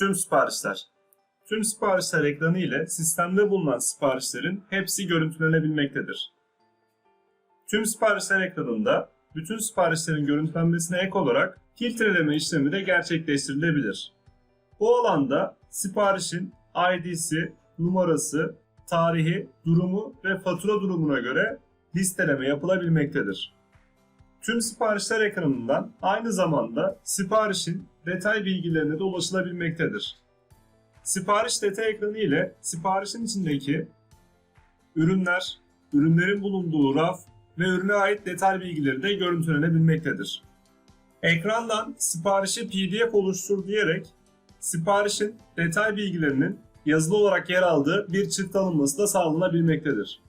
Tüm siparişler. Tüm siparişler ekranı ile sistemde bulunan siparişlerin hepsi görüntülenebilmektedir. Tüm siparişler ekranında bütün siparişlerin görüntülenmesine ek olarak filtreleme işlemi de gerçekleştirilebilir. Bu alanda siparişin ID'si, numarası, tarihi, durumu ve fatura durumuna göre listeleme yapılabilmektedir. Tüm siparişler ekranından aynı zamanda siparişin detay bilgilerine de ulaşılabilmektedir. Sipariş detay ekranı ile siparişin içindeki ürünler, ürünlerin bulunduğu raf ve ürüne ait detay bilgileri de görüntülenebilmektedir. Ekrandan siparişi PDF oluştur diyerek siparişin detay bilgilerinin yazılı olarak yer aldığı bir çıktı alınması da sağlanabilmektedir.